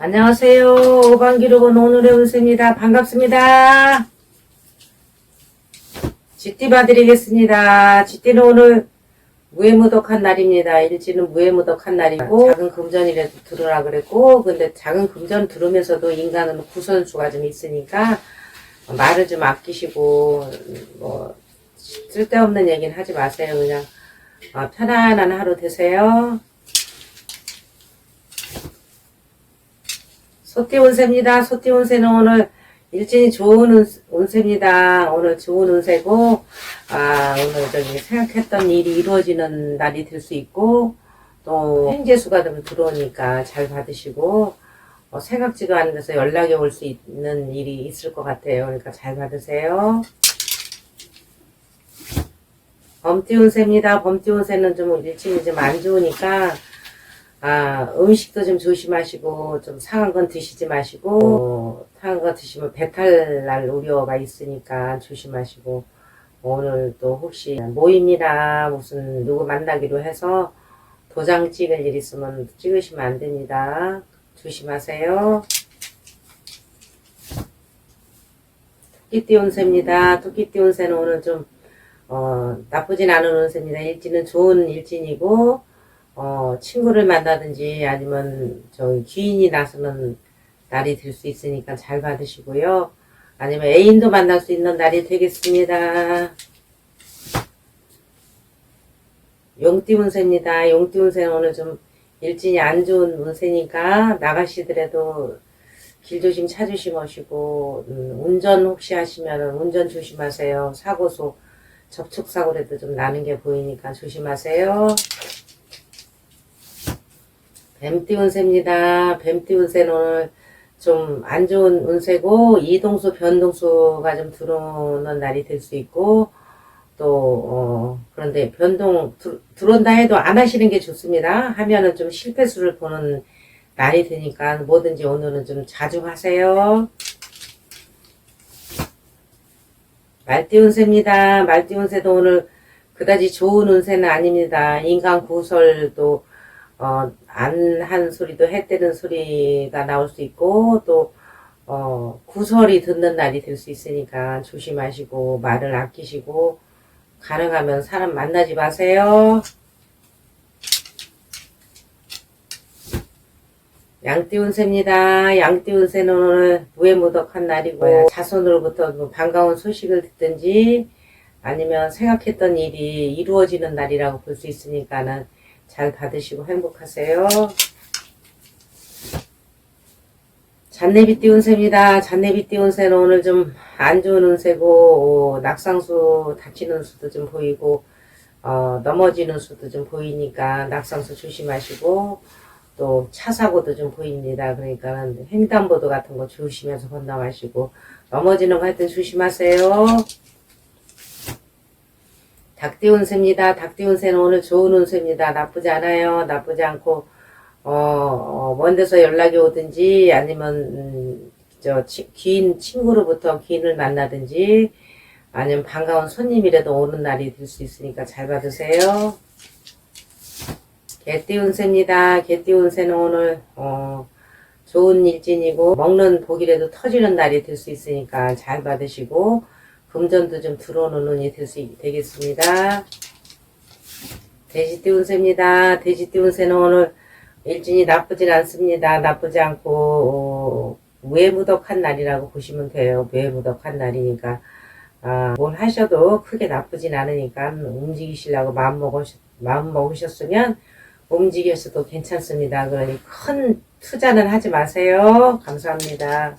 안녕하세요. 오방기록은 오늘의 운세입니다. 반갑습니다. 쥐띠 봐드리겠습니다. 쥐띠는 오늘 무해무덕한 날입니다. 일지는 무해무덕한 날이고 작은 금전이라도 들으라 그랬고 근데 작은 금전 들으면서도 인간은 구선수가 좀 있으니까 말을 좀 아끼시고 뭐 쓸데없는 얘기는 하지 마세요. 그냥 어, 편안한 하루 되세요. 소띠 운세입니다. 소띠 운세는 오늘 일진이 좋은 운, 운세입니다. 오늘 좋은 운세고, 아, 오늘 저기 생각했던 일이 이루어지는 날이 될 수 있고, 또 행재수가 좀 들어오니까 잘 받으시고, 어, 생각지도 않은 데서 연락이 올 수 있는 일이 있을 것 같아요. 그러니까 잘 받으세요. 범띠 운세입니다. 범띠 운세는 좀 일진이 좀 안 좋으니까, 아, 음식도 좀 조심하시고, 좀 상한 건 드시지 마시고, 어, 상한 거 드시면 배탈 날 우려가 있으니까 조심하시고, 오늘 또 혹시 모임이나 무슨 누구 만나기로 해서 도장 찍을 일 있으면 찍으시면 안 됩니다. 조심하세요. 토끼띠 운세입니다. 토끼띠 운세는 오늘 좀, 어, 나쁘진 않은 운세입니다. 일진은 좋은 일진이고, 어, 친구를 만나든지 아니면 저기 귀인이 나서는 날이 될 수 있으니까 잘 받으시고요. 아니면 애인도 만날 수 있는 날이 되겠습니다. 용띠 운세입니다. 용띠 운세는 오늘 좀 일진이 안 좋은 운세니까 나가시더라도 길 조심 차 조심하시고 음, 운전 혹시 하시면 운전 조심하세요. 사고소 접촉 사고라도 좀 나는 게 보이니까 조심하세요. 뱀띠 운세입니다. 뱀띠 운세는 오늘 좀 안 좋은 운세고 이동수 변동수가 좀 들어오는 날이 될 수 있고 또 어, 그런데 변동 들, 들어온다 해도 안 하시는 게 좋습니다. 하면은 좀 실패수를 보는 날이 되니까 뭐든지 오늘은 좀 자주 하세요. 말띠 운세입니다. 말띠 운세도 오늘 그다지 좋은 운세는 아닙니다. 인간 구설도 어, 안 한 소리도 해 때는 소리가 나올 수 있고, 또, 어, 구설이 듣는 날이 될 수 있으니까 조심하시고, 말을 아끼시고, 가능하면 사람 만나지 마세요. 양띠운세입니다. 양띠운세는 오늘 무해무덕한 날이고요. 자손으로부터 뭐 반가운 소식을 듣든지, 아니면 생각했던 일이 이루어지는 날이라고 볼 수 있으니까는 잘 받으시고 행복하세요. 잔내비띠 운세입니다. 잔내비띠 운세는 오늘 좀 안 좋은 운세고 어, 낙상수 다치는 수도 좀 보이고 어, 넘어지는 수도 좀 보이니까 낙상수 조심하시고 또 차 사고도 좀 보입니다. 그러니까 횡단보도 같은 거 조심해서 건너가시고 넘어지는 거 하여튼 조심하세요. 닭띠 운세입니다. 닭띠 운세는 오늘 좋은 운세입니다. 나쁘지 않아요. 나쁘지 않고 어, 어, 먼 데서 연락이 오든지 아니면 음, 저 치, 귀인 친구로부터 귀인을 만나든지 아니면 반가운 손님이라도 오는 날이 될 수 있으니까 잘 받으세요. 개띠 운세입니다. 개띠 운세는 오늘 어, 좋은 일진이고 먹는 복이라도 터지는 날이 될 수 있으니까 잘 받으시고 금전도 좀 들어오는 운이 될 수 되겠습니다. 돼지띠 운세입니다. 돼지띠 운세는 오늘 일진이 나쁘진 않습니다. 나쁘지 않고 어, 무해무덕한 날이라고 보시면 돼요. 무해무덕한 날이니까 아, 뭘 하셔도 크게 나쁘진 않으니까 움직이시려고 마음 먹으셨, 마음 먹으셨으면 움직여서도 괜찮습니다. 그러니 큰 투자는 하지 마세요. 감사합니다.